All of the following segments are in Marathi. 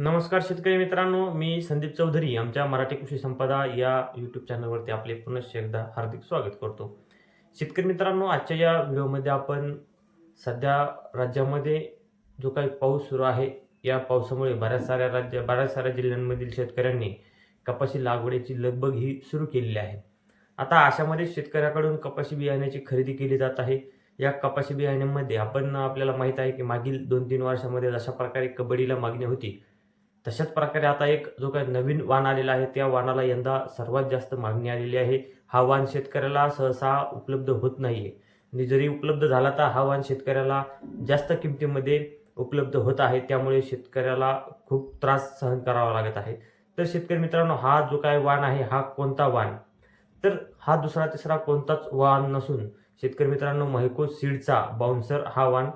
नमस्कार शेतकरी मित्रांनो मी संदीप चौधरी आमच्या मराठी कृषी संपदा या यूट्यूब चॅनलवरती आपले पुनश्च एकदा हार्दिक स्वागत करतो. शेतकरी मित्रांनो आजच्या या व्हिडिओमध्ये आपण सध्या राज्यामध्ये जो काही पाऊस सुरू आहे या पावसामुळे बऱ्याच साऱ्या राज्य बऱ्याच साऱ्या जिल्ह्यांमधील शेतकऱ्यांनी कपाशी लागवडीची लगबग ही सुरू केलेली आहे. आता अशामध्ये शेतकऱ्याकडून कपाशी बियाण्याची खरेदी केली जात आहे. या कपाशी बियाण्यामध्ये आपण आपल्याला माहीत आहे की मागील दोन तीन वर्षामध्ये जशा प्रकारे कबड्डीला मागणी होती तशाच प्रकारे आता एक जो काही नवीन वाण आलेला आहे त्या वाणाला यंदा सर्वात जास्त मागणी आलेली आहे. हा वाण शेतकऱ्याला सहसा उपलब्ध होत नाहीये. आणि जरी उपलब्ध झाला तर हा वाण शेतकऱ्याला जास्त किमतीमध्ये उपलब्ध होत आहे. त्यामुळे शेतकऱ्याला खूप त्रास सहन करावा लागत आहे. तर शेतकरी मित्रांनो हा जो काय वाण आहे हा कोणता वाण? तर हा दुसरा तिसरा कोणताच वाण नसून शेतकरी मित्रांनो महिको सीडचा बाउन्सर हा वाण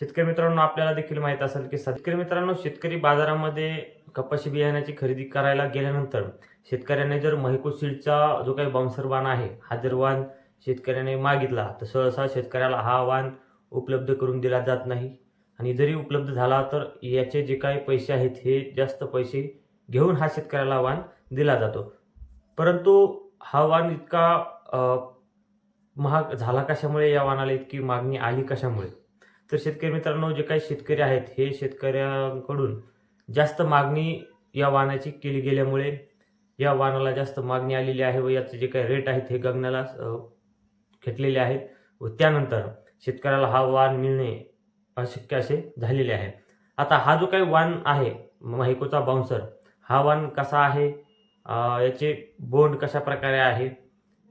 शेतकरी मित्रांनो आपल्याला देखील माहीत असेल की शेतकरी मित्रांनो शेतकरी बाजारामध्ये कपाशी बियाण्याची खरेदी करायला गेल्यानंतर शेतकऱ्याने जर महिको सीडचा जो काही बाउन्सर वाण आहे हा जर वाण शेतकऱ्याने मागितला तर सहसा शेतकऱ्याला हा वाण उपलब्ध करून दिला जात नाही. आणि जरी उपलब्ध झाला तर याचे जे काही पैसे आहेत हे जास्त पैसे घेऊन हा शेतकऱ्याला वाण दिला जातो. परंतु हा वाण इतका महाग झाला कशामुळे या वाणाला? इतकी मागणी आली कशामुळे? तर शेतकरी मित्रांनो जे काही शेतकरी आहेत हे शेतकऱ्यांकडून जास्त मागणी या वाहनाची केली गेल्यामुळे या वाहनाला जास्त मागणी आलेली आहे व याचे जे काही रेट आहेत हे गगनाला खेटलेले आहेत व त्यानंतर शेतकऱ्याला हा वाहन मिळणे अशक्य असे झालेले आहे. आता हा जो काही वाण आहे माहिकोचा बाउन्सर हा वाण कसा आहे? याचे बोंड कशा प्रकारे आहे?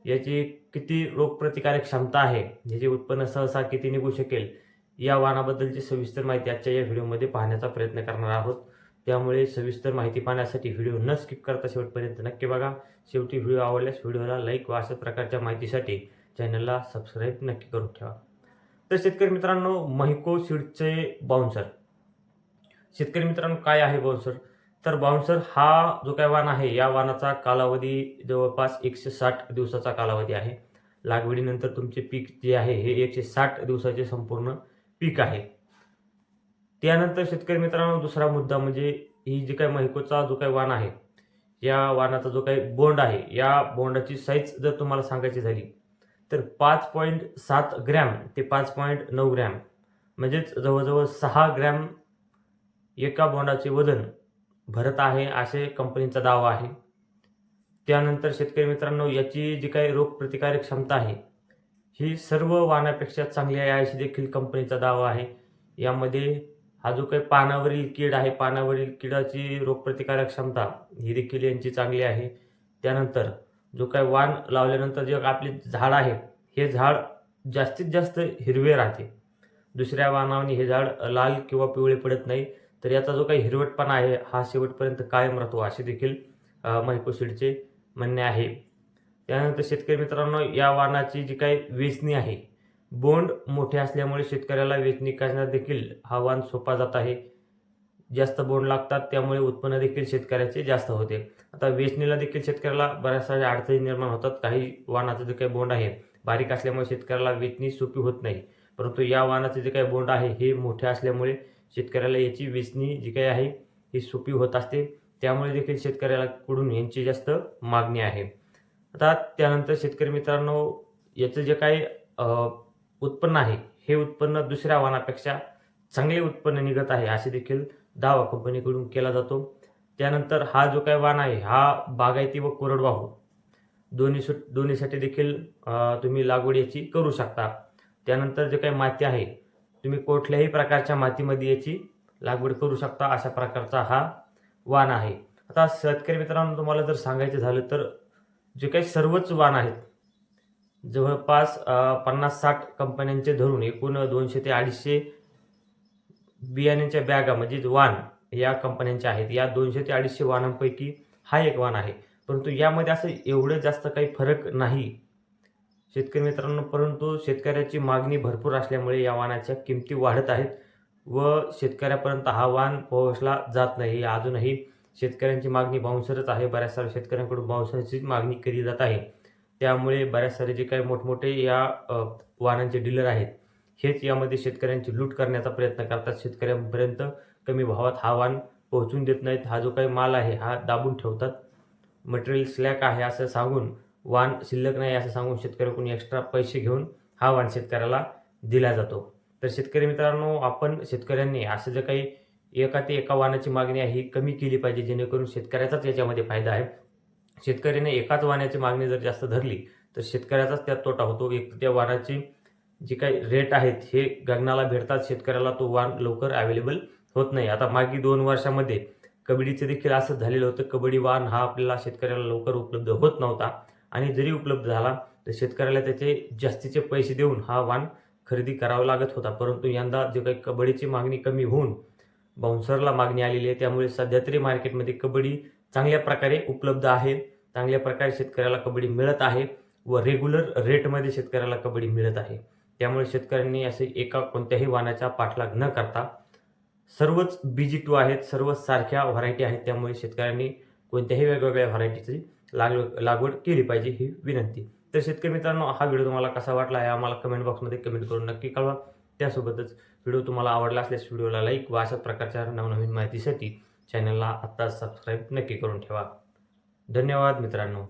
याची किती रोगप्रतिकारक क्षमता आहे? याचे उत्पन्न सहसा किती निघू शकेल? या वाहनाबद्दलची सविस्तर माहिती आजच्या या व्हिडिओमध्ये पाहण्याचा प्रयत्न करणार आहोत. त्यामुळे सविस्तर माहिती पाहण्यासाठी व्हिडिओ न स्किप करता शेवटपर्यंत नक्की बघा. शेवटी व्हिडिओ आवडल्यास व्हिडिओला लाईक व अशा प्रकारच्या माहितीसाठी चॅनलला सबस्क्राईब नक्की करून ठेवा. तर शेतकरी मित्रांनो महिको सीडचे बाउन्सर. शेतकरी मित्रांनो काय आहे बाउन्सर? तर बाउन्सर हा जो काय वाण आहे या वाणाचा कालावधी जवळपास एकशे साठ दिवसाचा कालावधी आहे. लागवडीनंतर तुमचे पीक जे आहे हे एकशे साठ दिवसाचे संपूर्ण पीक आहे. त्यानंतर शेतकरी मित्रांनो दुसरा मुद्दा म्हणजे ही जी काही महिकोचा जो काही वाण आहे या वाणाचा जो काही बोंड आहे या बोंडाची साईज जर तुम्हाला सांगायची झाली तर पाच पॉईंट सात ग्रॅम ते पाच पॉईंट नऊ ग्रॅम म्हणजेच जवळजवळ सहा ग्रॅम एका बोंडाचे वजन भरत आहे असे कंपनीचा दावा आहे. त्यानंतर शेतकरी मित्रांनो याची जी काही रोगप्रतिकारक क्षमता आहे ही सर्व वाणापेक्षा चांगली आहे. अशी देखील कंपनीचा दावा आहे. यामध्ये हा जो काही पानावरील कीड आहे पानावरील किडाची रोगप्रतिकारक क्षमता ही देखील यांची चांगली आहे. त्यानंतर जो काय वाण लावल्यानंतर जे आपले झाड आहे हे झाड जास्तीत जास्त हिरवे राहते. दुसऱ्या वाणावनी हे झाड लाल किंवा पिवळे पडत नाही. तर याचा जो काही हिरवटपणा आहे हा शेवटपर्यंत कायम राहतो असे देखील मायकोसीडचे म्हणणे आहे. त्यानंतर शेतकरी मित्रांनो या वाहनाची जी काही वेचणी आहे बोंड मोठे असल्यामुळे शेतकऱ्याला वेचणी करण्यात देखील हा वाण सोपा जात आहे. जास्त बोंड लागतात त्यामुळे उत्पन्न देखील शेतकऱ्याचे जास्त होते. आता वेचणीला देखील शेतकऱ्याला बऱ्याच साऱ्या अडचणी निर्माण होतात. काही वाहनाचं जे काही बोंड आहे बारीक असल्यामुळे शेतकऱ्याला वेचणी सोपी होत नाही. परंतु या वाहनाचे जे काही बोंड आहे हे मोठे असल्यामुळे शेतकऱ्याला याची वेचणी जी काही आहे ही सोपी होत असते. त्यामुळे देखील शेतकऱ्याला कडून यांची जास्त मागणी आहे. आता त्यानंतर शेतकरी मित्रांनो याचं जे काही उत्पन्न आहे हे उत्पन्न दुसऱ्या वाणापेक्षा चांगले उत्पन्न निघत आहे असे देखील दावा कंपनीकडून केला जातो. त्यानंतर हा जो काही वाण आहे हा बागायती व कोरडवाहू. दोन्ही सुट दोन्हीसाठी देखील तुम्ही लागवड याची करू शकता. त्यानंतर जे काही माती आहे तुम्ही कुठल्याही प्रकारच्या मातीमध्ये याची लागवड करू शकता अशा प्रकारचा हा वाण आहे. आता शेतकरी मित्रांनो तुम्हाला जर सांगायचं झालं तर जे काही सर्वच वाण आहेत जवळपास पन्नास साठ कंपन्यांचे धरून एकूण दोनशे ते अडीचशे बियाण्यांच्या बॅगा म्हणजे वाण या कंपन्यांच्या आहेत. या दोनशे ते अडीचशे वाणांपैकी हा एक वाण आहे. परंतु यामध्ये असं एवढं जास्त काही फरक नाही. शेतकरी मित्रांनो परंतु शेतकऱ्याची मागणी भरपूर असल्यामुळे या वाणाच्या किमती वाढत आहेत व शेतकऱ्यापर्यंत हा वाण पोहोचला जात नाही. अजूनही शेतकऱ्यांची मागणी बाउन्सरच आहे. बऱ्याच साऱ्या शेतकऱ्यांकडून बाउन्सरची मागणी केली जात आहे. त्यामुळे बऱ्याच सारे जे काही मोठमोठे या वाहनांचे डीलर आहेत हेच यामध्ये शेतकऱ्यांची लूट करण्याचा प्रयत्न करतात. शेतकऱ्यांपर्यंत कमी भावात हा वाहन पोहोचून देत नाहीत. हा जो काही माल आहे हा दाबून ठेवतात. मटेरियल स्लॅक आहे असं सांगून वाण शिल्लक नाही असं सांगून शेतकऱ्याकडून एक्स्ट्रा पैसे घेऊन हा वाण शेतकऱ्याला दिला जातो. तर शेतकरी मित्रांनो आपण शेतकऱ्यांनी असं जे काही एका ते एका वाहनाची मागणी आहे ही कमी केली पाहिजे जेणेकरून शेतकऱ्याचाच याच्यामध्ये फायदा आहे. शेतकऱ्याने एकाच वाहनाची मागणी जर जास्त धरली तर शेतकऱ्याचाच त्यात तोटा होतो. एक त्या वाहनाची जे काही रेट आहेत हे गगनाला भेटतात शेतकऱ्याला तो वाहन लवकर अवेलेबल होत नाही. आता मागील दोन वर्षामध्ये कबड्डीचं देखील असंच झालेलं होतं. कबड्डी वाहन हा आपल्याला शेतकऱ्याला लवकर उपलब्ध होत नव्हता. आणि जरी उपलब्ध झाला तर शेतकऱ्याला त्याचे जास्तीचे पैसे देऊन हा वाहन खरेदी करावा लागत होता. परंतु यंदा जे काही कबड्डीची मागणी कमी होऊन बाउन्सरला मागणी आलेली आहे. त्यामुळे सध्या तरी मार्केटमध्ये कबड्डी चांगल्या प्रकारे उपलब्ध आहे. चांगल्या प्रकारे शेतकऱ्याला कबड्डी मिळत आहे व रेग्युलर रेटमध्ये शेतकऱ्याला कबड्डी मिळत आहे. त्यामुळे शेतकऱ्यांनी असे एका कोणत्याही वाहनाचा पाठलाग न करता सर्वच बीजी टू आहेत सर्वच सारख्या व्हरायटी आहेत. त्यामुळे शेतकऱ्यांनी कोणत्याही वेगवेगळ्या व्हरायटीची लाग लागवड केली पाहिजे ही विनंती. तर शेतकरी मित्रांनो हा व्हिडिओ तुम्हाला कसा वाटला आहे आम्हाला कमेंट बॉक्समध्ये कमेंट करून नक्की कळवा. त्यासोबतच व्हिडिओ तुम्हाला आवडला असल्यास व्हिडिओला लाईक व अशा प्रकारच्या नवनवीन माहितीसाठी चॅनलला आत्ताच सबस्क्राईब नक्की करून ठेवा. धन्यवाद मित्रांनो.